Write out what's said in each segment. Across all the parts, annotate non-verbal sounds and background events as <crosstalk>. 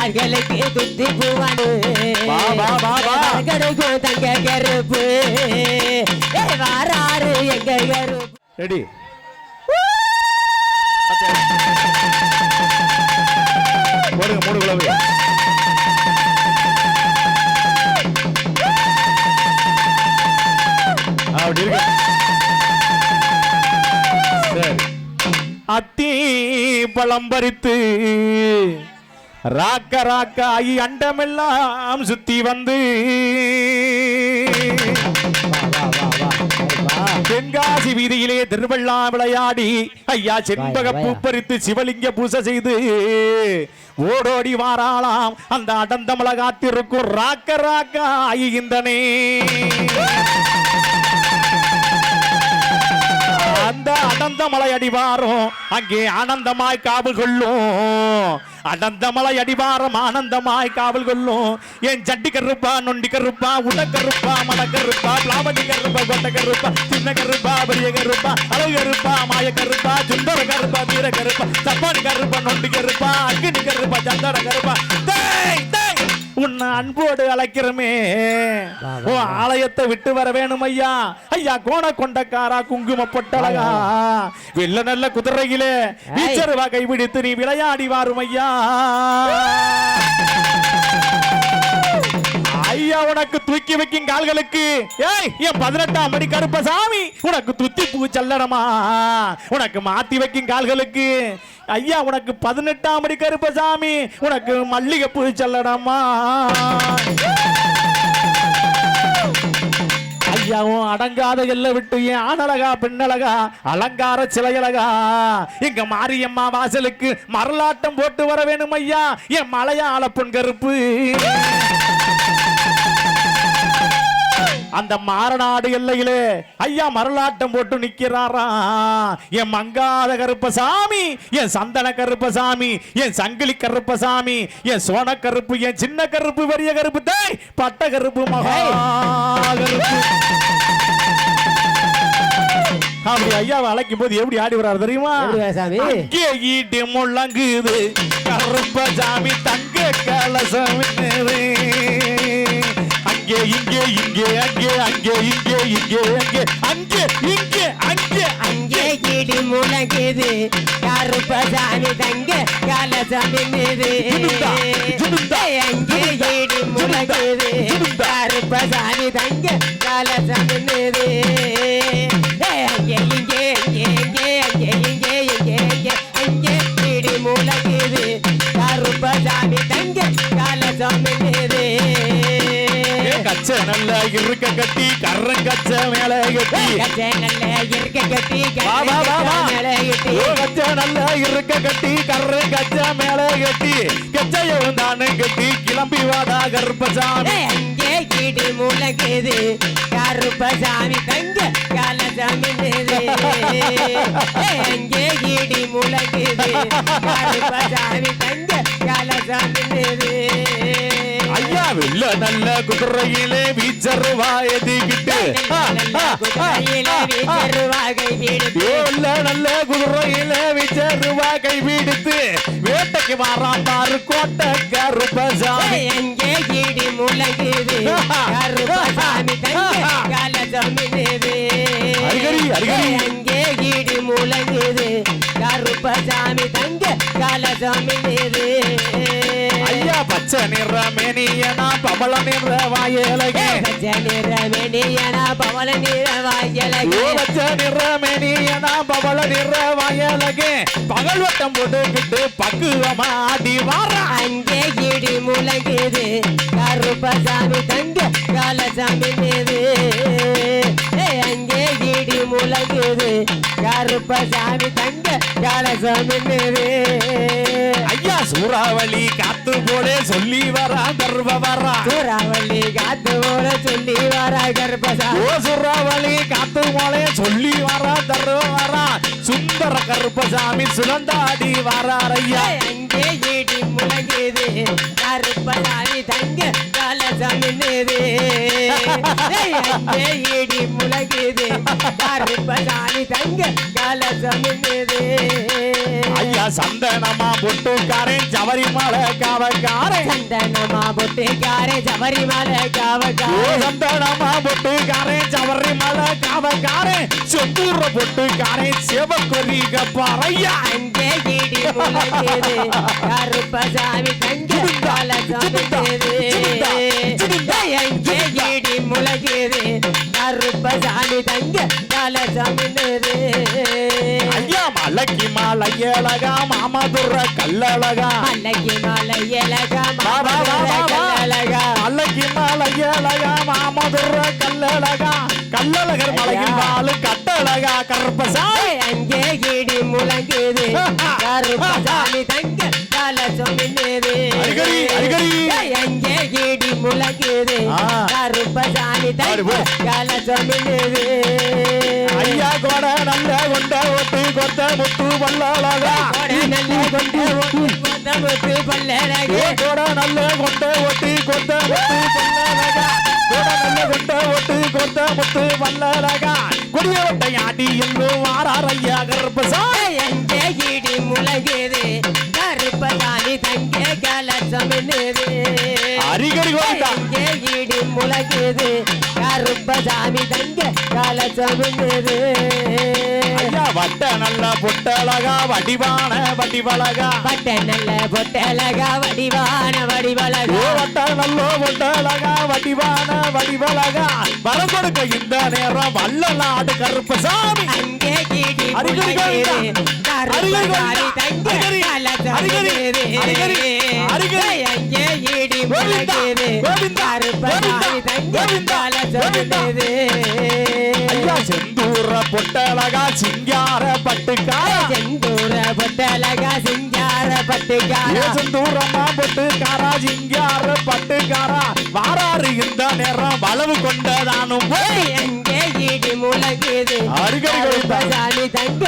கால்களுக்கு துத்தி பூவானு. கிடைக்கும் தங்க கருப்பு. வாராரு எங்க கருப்பு. ரெடி. போடுங்க மூணு குழம்பு அப்படி இருக்கு. சரி. அத்தி பழம் பறித்து ராக்க ராக்க ஆகி அண்டமெல்லாம் சுத்தி வந்து. தென்காசி வீதியிலே திருவள்ளா விளையாடி ஐயா செண்பக வாயா, பூ வாயா. பறித்து சிவலிங்க பூசை செய்து. ஓடோடி வாராளாம் அந்த அடந்தமல காத்திருக்கும் ராக்க ராக்க ஆகின்றனே அந்த அடந்தமலை அடிவாரம் அங்கே ஆனந்தமாய் காவல் கொள்ளும். அடந்தமலை அடிவாரம் ஆனந்தமாய் காவல் கொள்ளும். என் ஜட்டி கருப்பா நொண்டி கருப்பா உட கருப்பா மட கருப்பா பிளாவடி கருப்பா கொட்ட கருப்பா சின்ன கருப்பா பெரிய கருப்பா அழகு கருப்பா மாய கருப்பா சுந்தர கருப்பா வீர கருப்பா சப்பானி கருப்பா நொண்டி கருப்பா அக்னி கருப்பா சந்தன கருப்பா அன்போடு அழைக்கிறமே. உன் ஆலயத்தை விட்டு வர வேணும் ஐயா. ஐயா கோண கொண்டக்காரா குங்கும பொட்டழகா? வெள்ள நல்ல குதிரையிலே வீச்சருவா கைபிடித்து நீ விளையாடி வாரும் ஐயா. <laughs> ஐயா உனக்கு தூக்கி வைக்கும் கால்களுக்கு. ஏய் என் பதினெட்டாம் படி கருப்பசாமி உனக்கு துத்தி பூ செல்லடமா உனக்கு மாத்தி வைக்கும் கால்களுக்கு. ஐயா உனக்கு பதினெட்டாம் படி கருப்பசாமி உனக்கு மல்லிகை பூ செல்லடமா ஐயாவும் அடங்காத எல்லை விட்டு ஏன் ஆணழகா பெண்ணழகா அலங்கார சிலையழகா? எங்க மாரியம்மா வாசலுக்கு மரலாட்டம் போட்டு வர வேணும் ஐயா என் மலையாள பொன் கருப்பு. அந்த மாரநாடு எல்லையிலே ஐயா மரலாட்டம் போட்டு நிக்கிறாரா? என் மங்காத கருப்பசாமி என் சந்தன கருப்பசாமி என் சங்கிலி கருப்பசாமி என் சோன கருப்பு என் சின்ன கருப்பு பெரிய கருப்பு தேய் பட்ட கருப்பு மகா கருப்பு. அப்படி ஐயாவை அழைக்கும் போது எப்படி ஆடி வர்றாரு தெரியுமா? அங்கே ஈட்டி முழங்குது கருப்பசாமி தங்க கலசம் அங்கே இங்கே இங்கே அங்கே அங்கே இங்கே இங்கே அங்கே அங்கே இங்கே அங்கே அங்கே. கிடி முழங்குது கருப்பசாமி தங்க கலசாமி மீது அங்கே கிடி முழங்குது. கருப்பசாமி தங்க கலசாமி மீது இருக்க கட்டி கர்றங்கச்ச மேல கட்டி கச்சை நல்ல இருக்க கட்டி கச்ச நல்ல இருக்க கட்டி கர்ற கச்ச மேல கட்டி கச்சையும் தானு கட்டி கிளம்பி வாடா கருப்பசாமி அங்கே இடி முழங்குது கருப்பசாமி. தங்க கலசாமி அங்கே ஐயா வெள்ள நல்ல குதிரையிலே வீச்சருவா எதிக்கிட்டு வெள்ள நல்ல குதிரையிலே வீச்சருவா கை பிடித்து வேட்டைக்கு வாராம் பாரு கோட்டை கருப்பசாமி. அங்கே இடி முழங்குது. கருப்பசாமி அருகரி, அருகரி. அங்கே இடி முழங்குது. கருப்பசாமி தங்க கலசாமி மீது. ஐயா பச்சை நிற மேனியனா பவள நிற வாயலகே. பச்சை நிற மெடியனா பவள நிற வாய்ச்சலகே ஓ பச்சை நிற மேனியனா பவள நிற வாயலகே. பகல் வட்டம் போட்டுக்கிட்டு பக்குவமா ஆடி வாரா. அங்கே இடி முழங்குது. கருப்பசாமி தங்க கலசாமி ஏய், அங்கே முழங்குது. கருப்பசாமி தங்க கலசாமி மீது ஐயா சூறாவளி காத்து போலே சொல்லி வரா கர்வ வரா. சூறாவளி காத்து போல சொல்லி வர கருப்பசாமி ஓ சூறாவளி காத்து போலே சொல்லி வரா. கருப்பசாமி சுழந்தாடி வராறையா அங்கே ஏடி முழங்குது கருப்பசாமி தங்க கலசாமி அங்கே ஏடி முழங்குது கருப்பசாமி தங்க கலசாமி மீது சந்தனமா பொட்டுக்காரன் ஜவரிமலை காவக்காரன். சந்தனமா பொட்டுக்காரே சபரிமலை ஓ காவக்காரே சந்தனமா பொட்டுக்காரன் ஜவரிமலை காவக்காரன். செந்தூர பொட்டுக்காரன் சிவக்கொரி கப்பாரையா அங்கே இடி முழங்குது கருப்பசாமி தங்க கால சமைக்குது. இடி முழங்குது கருப்பசாமி தங்க கால சமைக்குது ஐயா மலைக்கு மலையழகா மாமதுர கல்லழகா. மலைக்கு மலை வா. அழகா மலைக்கு மலையழகா மாமதுர கல்லழகா. கல்லழகர் மலையில் வாழு கட்டழகா கருப்பசாமி. அங்கே இடி முழங்குது கருப்பசாமி தங்க கால சமைக்குது அடிக்கடி, அடிக்கடி. அங்கே இடி முழங்குது சமைக்குது ஐயா கோட நல்ல கொண்ட ஒட்டு கொத்த முத்து வல்லழகா நல்ல கொண்ட ஓட்டு முத்து பல்லழகு ஏ கோட நல்ல கொண்ட ஒட்டி கொத்த முத்து வல்லழகா கோட நல்ல கொண்ட ஒட்டு கொத்த முத்து ஆடி எங்கே இடி இடி முழங்குது கருப்பசாமி தங்க கால சமைக்குது ஐயா வட்ட நல்ல பொட்டழகா வடிவான வடிவழகா பட்ட நல்ல பொட்டழகா வடிவான வடிவழகா வட்ட நல்ல பொட்டழகா வடிவான வடிவழகா வரம் கொடுக்க இந்த நேரம் வல்லநாடு கருப்பசாமி. அங்கே இடி செந்தூர பொட்டழகா சிங்கார பட்டுக்கார? செந்தூர பொட்டழகா சிங்கார பட்டுக்காரா? செந்தூரமா பொட்டுக்காரா சிங்கார பட்டுக்காரா? வாராரு இந்த நேரம் வளவு கொண்டதானும். எங்கே முழங்குது. கருப்பசாமி தங்க.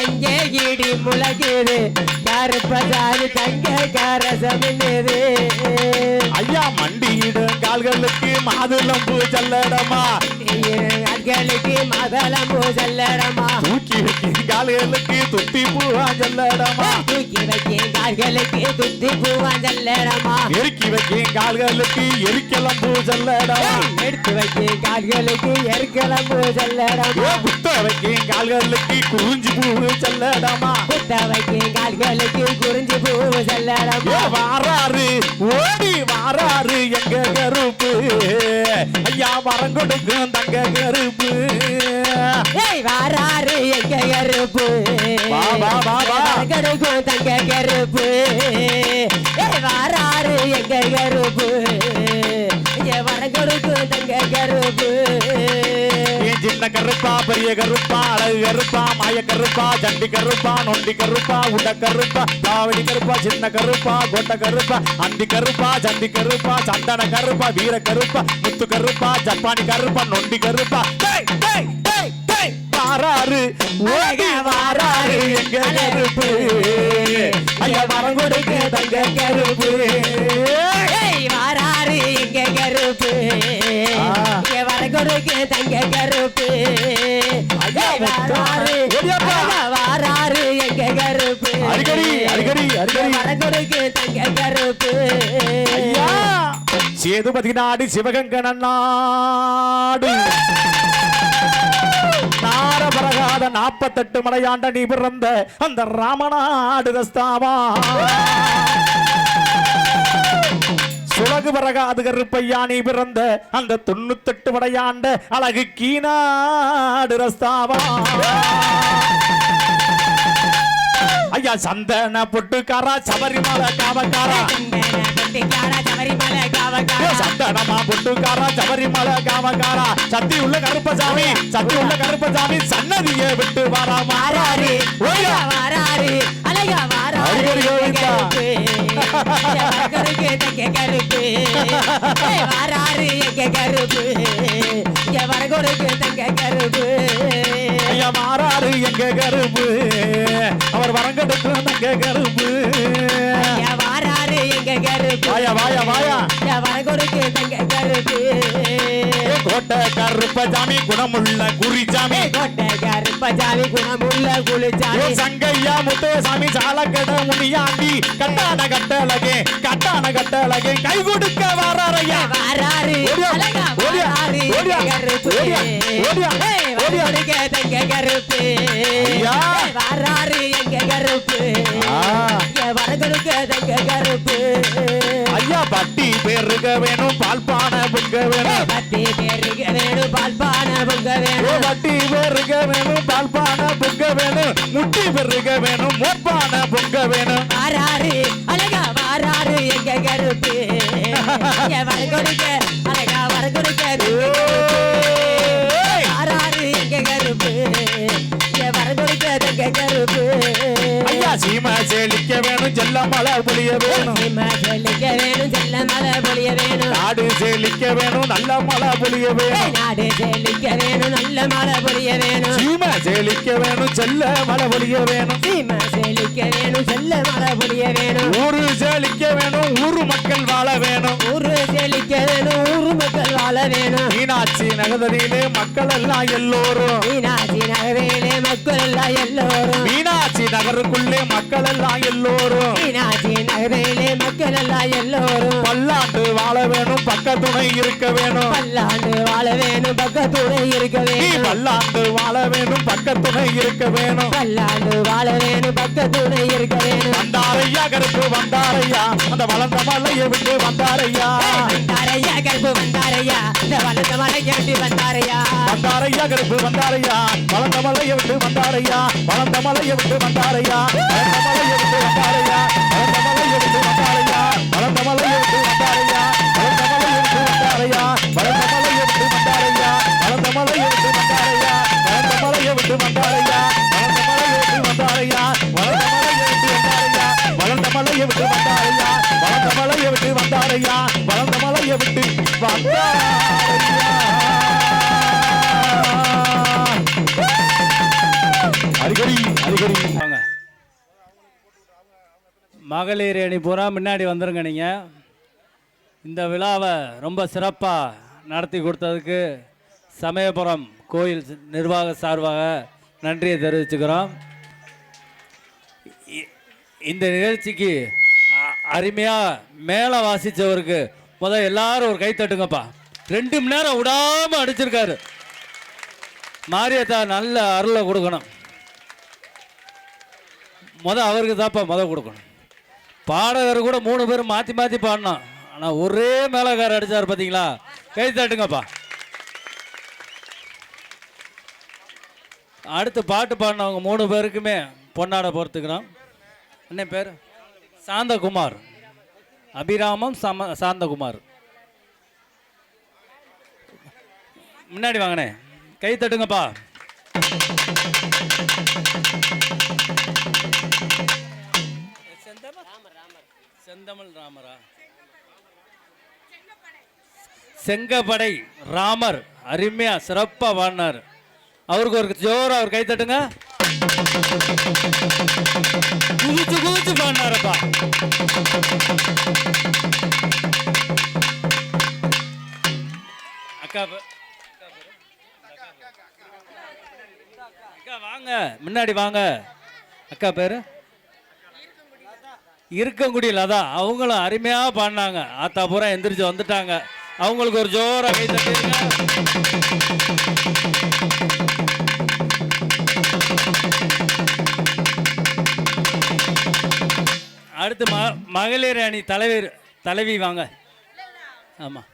எங்கே இடி முழங்குது கருப்பசாமி தங்க கார சமைக்குது ஐயா மண்டியிடும் கால்களுக்கு மாதுளம்பூ செல்லடமா? அர்களுக்கு மதளம்பூ செல்லடமா? தூக்கி வைக்கும் கால்களுக்கு துத்தி பூவா செல்லடமா? தூக்கி வைக்கேன் கால்களுக்கு துத்தி பூவான் செல்லடமா? நெருக்கி வைக்கும் கால்களுக்கு எரிக்கலம்பூ செல்லடமா? எடுத்து வைக்கேன் கால்களுக்கு எருக்களம்பூ செல்லடமா? ஏ புத்த வைக்கும் கால்களுக்கு குறிஞ்சி பூவு செல்லடமா? குத்த வைக்கேன் கால்களுக்கு குறிஞ்சி பூ செல்லடமா? வாராரு? ஓடி வாராரு எங்க கருப்பு? ஐயா மரம் கொடுக்கும் தங்க கருப்பு. வாராரு எங்க கருப்பு. கருக்கும் தங்க கருப்பு. வாராரு எங்க கருப்பு? இங்க கருப்பு. சின்ன கருப்பா பெரிய கருப்பா அழகு கருப்பா மாய கருப்பா ஜண்டி கருப்பா நொண்டி கருப்பா உட கருப்பா தாவடி கருப்பா சின்ன கருப்பா கொட்ட கருப்பா அந்தி கருப்பா ஜண்டி கருப்பா சந்தன கருப்பா வீர கருப்பா முத்து கருப்பா ஜப்பானி கருப்பா நொண்டி கருப்பா. வாராரு வாராரு எங்க கருப்பு? ஐயா மரம் கொடுக்க தங்க கருப்பு. சேதுபதி நாடு சிவகங்கன நாடு. நாரபரகாத நாற்பத்தெட்டு மலையாண்ட நீ பிறந்த அந்த ராமநாடு ரஸ்தாவா. சுலகு பரகாது கருப்பையா நீ பிறந்த அந்த தொண்ணூத்தெட்டு மலையாண்ட அழகு கீனாடு ரஸ்தாவா. ஐயா சந்தன பொட்டுக்காரா சபரிமலை காவக்காரா? சந்தனமா பொட்டுக்காரா சபரிமலை காவக்காரா? சத்தி உள்ள கருப்பசாமி சத்தி உள்ள கருப்பசாமி சன்னதியை விட்டு வரா ஓய்யா. வாராரு. அழகா வாராரு. கருப்பு. வாராரு எங்க கருப்பு. இங்க வரகொடுக்கு தங்க கருப்பு. ஐயா மாறாரு எங்க கருப்பு. அவர் கருப்பு ஐயா, வாராரு எங்க கருப்பு வாயா வாயா வாயா. கொண்ட கருப்பசாமி குணமுள்ள குறிச்சாமி. கொண்ட கருப்பசாமி குணமுள்ள குளிச்சாமி சங்கையா முத்துசாமி சாலக்கட முனியாண்டி. கட்டான கட்டழகே கட்டான கட்டழகே கை கொடுக்க வராறையா வராரு ஓடியா ஓடியா ஓடியா ஓடியா ஓடியா ஓடியா. எங்க கருப்பு. வராரு எங்க கருப்பு. வரதுக்கு எங்க கருப்பு. பட்டி பெருக வேணும் பால்பான புங்க வேணும். பத்தி பேருக்கு வேணும் பால்பான பொங்க வேணும். வட்டி பெருக வேணும் பால்பான புங்க வேணும். முட்டி பெருக வேணும் மோப்பான புங்க வேணும். வாராரு அழகா வாராரு எங்க கருப்பு. வரவனுக்கு அழகா ஏய். சீமை செழிக்க வேணும் செல்ல மழை புளிய வேணும். சிம்ம செல்லிக்க வேணும் செல்ல மலை பொழிய வேணும். நாடு செழிக்க வேணும் நல்ல மழை புளிய வேணும். நாடு செல்லிக்க வேணும் நல்ல மலை பொழிய வேணும். சீமை செழிக்க வேணும் செல்ல மழை புளிய வேணும். சீம செழிக்க வேணும் செல்ல மலை பொழிய வேணும். ஊரு செழிக்க வேணும் ஊரு மக்கள் வாழ வேணும். ஊரு செழிக்க வேணும் ஊரு மக்கள் வாழ வேணும். மீனாட்சி நகரிலே மக்கள் எல்லாம் எல்லோரும். மீனாட்சி நகரிலே மக்கள் எல்லாம் எல்லோரும். மீனாட்சி நகருக்குள்ளே மக்கள் எல்லாம் எல்லோரும். மீனாட்சி நகரிலே மக்கள் எல்லாம் எல்லோரும். பல்லாண்டு வாழ வேணும் பக்கத்துணை இருக்க வேணும். பல்லாண்டு வாழ வேணும் பக்கத்துணை இருக்க நீ வேணும். பல்லாண்டு வாழ வேணும் பக்கத்துணை இருக்க வேணும். பல்லாண்டு வாழ வேணும் பக்கத்துணை இருக்க வேணும். வந்தாரையா கருப்பு வந்தாரையா? அந்த வளர்ந்த மலையை விட்டு வந்தாரையா? வந்தாரையா கருப்பு வந்தாரையா? இந்த வளர்ந்த மலை கேட்டு வந்தாரையா? வந்தாரையா கருப்பு வந்தாரையா? வளர்ந்த மலையை விட்டு வந்தாரையா? வளர்ந்த மலையை விட்டு வந்தாரையா? மலை எடுத்து வந்தாலையா மலை எடுத்து வந்தாலையா மலை எடுத்து வந்தாலையா மகளிர் அணி பூரா முன்னாடி வந்துருங்க நீங்கள் இந்த விழாவை ரொம்ப சிறப்பாக நடத்தி கொடுத்ததுக்கு சமயபுரம் கோயில் நிர்வாக சார்பாக நன்றியை தெரிவிச்சுக்கிறோம். இந்த நிகழ்ச்சிக்கு அருமையாக மேலே வாசித்தவருக்கு முத எல்லாரும் ஒரு கை தட்டுங்கப்பா. ரெண்டு மணி நேரம் விடாமல் அடிச்சிருக்காரு. மாரியத்தா நல்ல அருளை கொடுக்கணும். முத அவருக்கு தான்ப்பா முத கொடுக்கணும். பாடகர் கூட மூணு பேரும் மாற்றி மாற்றி பாடினோம் ஆனால் ஒரே மேலக்காரர் அடித்தார் பார்த்தீங்களா கை தட்டுங்கப்பா. அடுத்து பாட்டு பாடினவங்க மூணு பேருக்குமே பொன்னாட பொறுத்துக்கிறோம் என்ன பேர்? சாந்தகுமார். அபிராமம் சம சாந்தகுமார். முன்னாடி வாங்கண்ணே. கை தட்டுங்கப்பா. செந்தமிழ் ராமரா? செங்கப்படை. ராமர் அருமையா சிறப்பா பாடினார். அவருக்கு ஒரு ஜோரா அவர் கை தட்டுங்க. குதிச்சு குதிச்சு பாடினாரப்பா. அக்கா அக்கா வாங்க முன்னாடி வாங்க. அக்கா பேரு? இருக்கங்குடியில் அதான் அவங்களும் அருமையாக பாடினாங்க. ஆத்தா பூரா எந்திரிச்சு வந்துட்டாங்க. அவங்களுக்கு ஒரு ஜோர கை அடுத்து ம மகளிர் அணி தலைவர் தலைவி வாங்க. ஆமாம்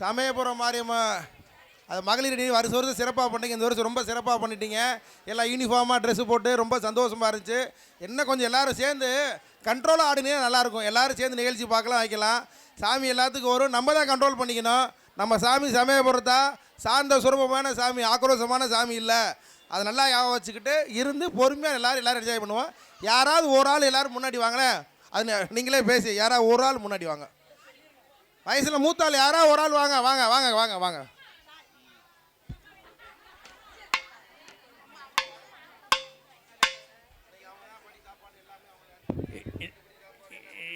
சமயபுரம் மாரியம்மா அது மகளிர் அணி வருஷம் வருஷம் சிறப்பாக பண்ணிங்க இந்த வருஷம் ரொம்ப சிறப்பாக பண்ணிட்டீங்க. எல்லாம் யூனிஃபார்மாக ட்ரெஸ் போட்டு ரொம்ப சந்தோஷமாக இருந்துச்சு. என்ன கொஞ்சம் எல்லாரும் சேர்ந்து கண்ட்ரோலாக ஆடினே நல்லாயிருக்கும் எல்லாரும் சேர்ந்து நிகழ்ச்சி பார்க்கலாம் வைக்கலாம். சாமி எல்லாத்துக்கும் வரும் நம்ம தான் கண்ட்ரோல் பண்ணிக்கணும். நம்ம சாமி சமயபுரத்தா சாந்த சுரூபமான சாமி ஆக்ரோஷமான சாமி இல்லை. அதை நல்லா ஞாபகம் வச்சுக்கிட்டு இருந்து பொறுமையாக எல்லாரும் எல்லோரும் என்ஜாய் பண்ணுவோம். யாராவது ஒரு ஆள் எல்லோரும் முன்னாடி வாங்கினேன் அது நீங்களே பேசி யாராவது ஒரு ஆள் முன்னாடி வாங்க. வயசில் மூத்தாள் யாராவது ஒரு ஆள் வாங்க வாங்க வாங்க வாங்க வாங்க.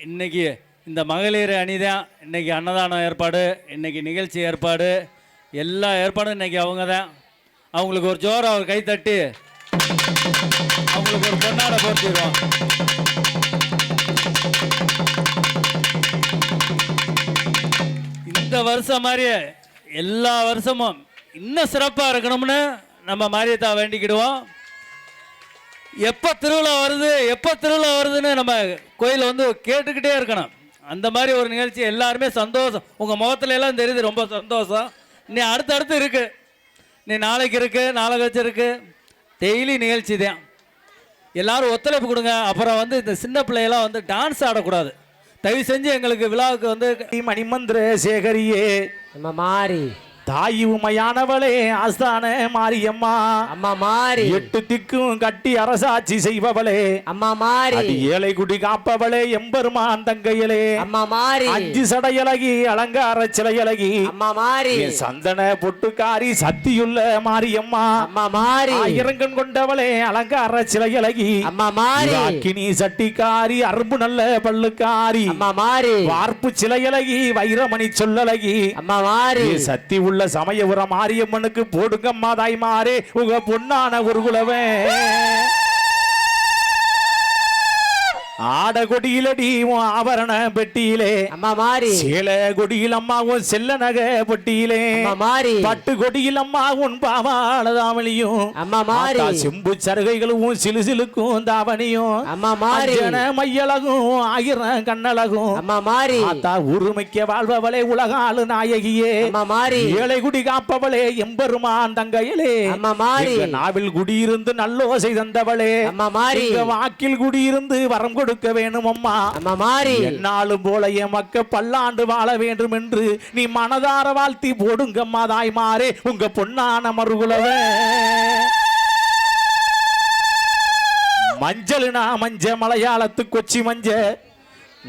இன்னைக்கு இந்த மகளிர் அணி தான் இன்றைக்கி அன்னதானம் ஏற்பாடு இன்றைக்கி நிகழ்ச்சி ஏற்பாடு. எல்லா ஏற்பாடும் இன்றைக்கி அவங்க தான் அவங்களுக்கு ஒரு ஜோரம் அவர் கை தட்டி. அவங்களுக்கு ஒரு பொன்னாடை போர்த்திடுவோம். இந்த வருஷம் மாதிரியே எல்லா வருஷமும் இன்னும் சிறப்பாக இருக்கணும்னு நம்ம மாரியத்தா வேண்டிக்கிடுவோம். எப்போ திருவிழா வருது எப்போ திருவிழா வருதுன்னு நம்ம கோயில் வந்து கேட்டுக்கிட்டே இருக்கணும். அந்த மாதிரி ஒரு நிகழ்ச்சி எல்லாருமே சந்தோஷம். உங்கள் முகத்துல எல்லாம் தெரியுது ரொம்ப சந்தோஷம். நீ அடுத்தடுத்து இருக்கு. நீ நாளைக்கு இருக்கு நாளை கழிச்சு இருக்கு. டெய்லி நிகழ்ச்சி தான் எல்லாரும் ஒத்துழைப்பு கொடுங்க. அப்புறம் வந்து இந்த சின்ன பிள்ளையெல்லாம் வந்து டான்ஸ் ஆடக்கூடாது. தயவு செஞ்சு எங்களுக்கு விழாவுக்கு வந்து மணிமந்திர சேகரியே. நம்ம மாறி. தாய் உமையானவளே ஆஸ்தான மாரியம்மா. அம்மா மாறி. எட்டு திக்கும் கட்டி அரசாட்சி செய்பவளே. அம்மா மாறி. ஏழை குடி காப்பவளே எம்பெருமான் தங்கையிலே. அம்மா மாறி. அஞ்சு சடையழகி அலங்கார சிலையழகி. அம்மா மாறி. சந்தன பொட்டுக்காரி சத்தியுள்ள மாரியம்மா. அம்மா மாறி. ஆயிரங்கண் கொண்டவளே அலங்கார சிலையழகி. அம்மா மாறி. அக்கினி சட்டிக்காரி அரும்பு நல்ல பல்லுக்காரி. அம்மா மாறி. வார்ப்பு சிலையழகி வைரமணி சொல்லழகி. அம்மா மாறி. சக்தி உள்ள சமயபுரம் மாரியம்மனுக்கு போடுங்கம்மா தாய்மாரே உங்க பொன்னான ஒரு குலவன் ஆட கொடியிலடி உன் ஆபரண பெட்டியிலே. அம்மா மாறி. சேல கொடியில் அம்மா உன் செல்ல நகை பொட்டியிலே மாறி. பட்டு கொடியில் அம்மா உன் பாவாளதாமலியும் அம்மா மாறி. செம்பு சருகைகளும் சிலு சிலுக்கும் தாவணியும். அம்மா மாறி. மையழகும் ஆயிரம் கண்ணழகும். அம்மா மாறி. ஆத்தா உரிமைக்க வாழ்பவளே உலகாளு நாயகியே. அம்மா மாறி. ஏழை குடி காப்பவளே எம்பெருமான் தங்கையிலே. அம்மா மாறி. நாவில் குடியிருந்து நல்லோசை தந்தவளே. அம்மா மாறி. வாக்கில் குடியிருந்து வரம் கொடுக்க வேணும் அம்மா மாறி. என்னாலும் போல என் மக்க பல்லாண்டு வாழ வேண்டும் என்று நீ மனதார வாழ்த்தி போடுங்கம்மா தாய்மாரே உங்க பொன்னான மறுகுலவே மஞ்சள்னா மஞ்ச மலையாளத்து கொச்சி மஞ்ச.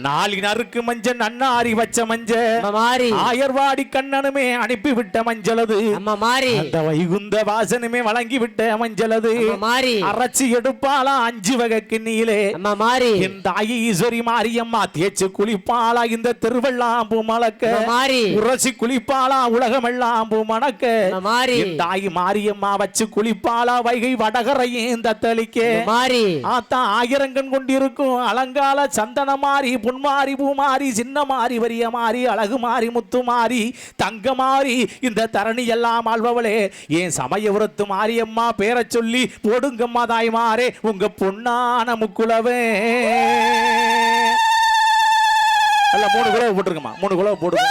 நாலி நறுக்கு மஞ்ச நன்னாரி வச்ச மஞ்ச அம்மா மாறி. ஆயர்வாடி கண்ணனுமே அனுப்பிவிட்ட மஞ்சளது. அம்மா மாறி. அந்த வைகுந்த வாசனுமே வழங்கி விட்ட மஞ்சளது. அம்மா மாறி. அரைச்சி எடுப்பாளா அஞ்சு வகை கிண்ணியிலே. மாறி. என் தாயி ஈஸ்வரி மாரியம்மா தேய்ச்சு குளிப்பாளா இந்த திருவெல்லாம் பூ அம்மா மாறி. உரசி குளிப்பாளா உலகமெல்லாம் பூ மணக்க மாறி. என் தாய் மாரியம்மா வச்சு குளிப்பாளா வைகை வடகரையும் தத்தளிக்க மாறி. ஆத்தா ஆயிரங்கண் கொண்டிருக்கும் அலங்கால சந்தன மாறி பொன்மாரி பூமாரி சின்ன மாறி வரிய மாறி அழகு மாறி முத்து மாறி தங்க மாறி இந்த தரணி எல்லாம் ஆள்பவளே ஏன் சமயபுரத்து மாரியம்மா பேரச் சொல்லி போடுங்கம்மா தாய்மாரே உங்க பொன்னான முக்குளவே. அல்ல மூணு குலவை போட்டிருக்கமா? மூணு குலவை போடுங்க.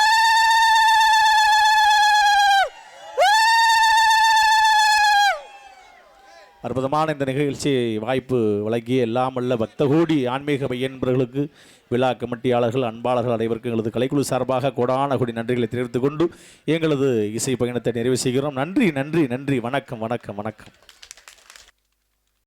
அற்புதமான இந்த நிகழ்ச்சி வாய்ப்பு வழங்கிய எல்லாம் வல்ல பக்தகோடி ஆன்மீக பையன்பர்களுக்கு விழா கமிட்டியாளர்கள் அன்பாளர்கள் அனைவருக்கும் எங்களது கலைக்குழு சார்பாக கோடான கொடி நன்றிகளை தெரிவித்துக் கொண்டு எங்களது இசை பயணத்தை நிறைவு செய்கிறோம். நன்றி நன்றி நன்றி. வணக்கம் வணக்கம் வணக்கம்.